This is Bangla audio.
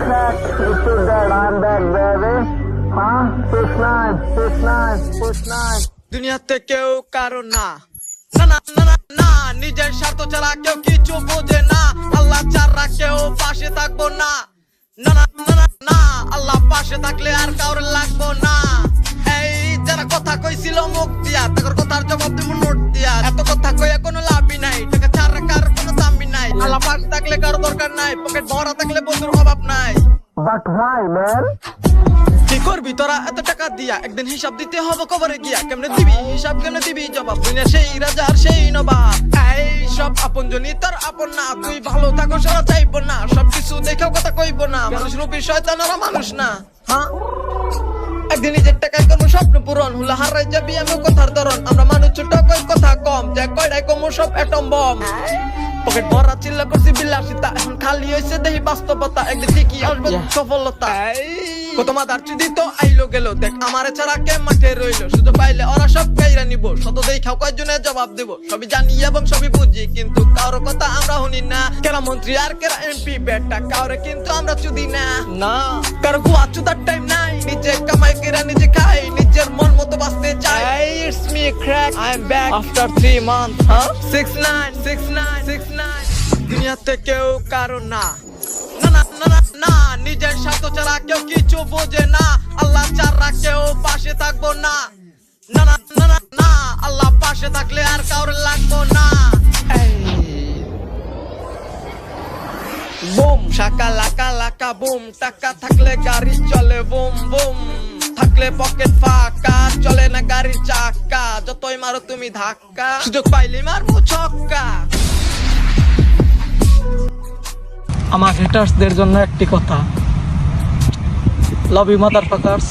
It's too dead. I'm dead, baby. Huh? Push nine, push nine, push nine. দুনিয়াতে কেউ কারও না না না না না নিজের স্বার্থ ছাড়া কেউ কিছু বোঝে না আল্লাহ ছাড়া কেউ পাশে থাকব না না না না না আল্লাহ পাশে থাকলে আর কাউরে লাগবো না এই যারা কথা কইছিল মুখ দিয়া তাদের কথার জবাব দিব নোট দিয়া এত কথা থাকলে কারও দরকার নাই পকেট ভরা থাকলে বন্ধুর অভাব নাই? কি করবি তোরা? এত টাকা দিয়া একদিন হিসাব দিতে হবে কবরে গিয়া। কেমনে দিবি? হিসাব কেমনে দিবি? জবাব দুনিয়া সেই রাজার সেই নবাব। এই সব আপন জনি তোর আপন না। তুই ভালো থাকো সারা চাইব না। সব কিছু দেখেও কথা কইব না। মানুষ রূপী শয়তান ওরা মানুষ না। হ্যাঁ? একদিন নিজের টাকায় স্বপ্ন পূরণ। হলো হারাই যাবি আমি কথার ধরন। আমরা মানুষ ছোট কই কথা কম? যে কয়টাই কম সব অ্যাটম বম। পকেট ভরা চিল্লা করছি বিলাসিতা এখন খালি হয়েছে দেহি বাস্তবতা। একদিন ঠিকই আসবে সফলতা। কত মাদার চুদি তো আইলো গেল দেখ আমার ছাড়া কে মাঠে রইল? শুধু পাইলে ওরা সব কাইরা নিব শত দেই খাও কয়জনের জবাব দেব? সবই জানি এবং সবই বুঝি কিন্তু কারও কথা আমরা শুনি না। কেরা মন্ত্রী আর কেরা এমপি বেটা কাউরে কিন্তু আমরা চুদি না। না। কারও গুয়া চুদার টাইম নাই নিজে কামাই কেরা নিজে খাই নিজের মন মতো বাঁচতে চাই it's me crack I am back after 3 month হ্যাঁ 69 69 69 দুনিয়াতে কেউ কারও না। না নিজের স্বার্থ ছাড়া কেউ কিছু বোঝে না। আল্লাহ ছাড়া কেউ পাশে থাকব না। আল্লাহ পাশে থাকলে আর কাউরে লাগবো না। বুম শাকা লাকা লাকা বুম, টাকা থাকলে গাড়ি চলে, বুম বুম। থাকলে পকেট ফাঁকা, চলে না গাড়ির চাকা। যতই মারো তুমি ধাক্কা। সুযোগ পাইলে মারবো ছক্কা। আমার হেটার্সদের জন্য একটি কথা। Love you mother ফাকার্স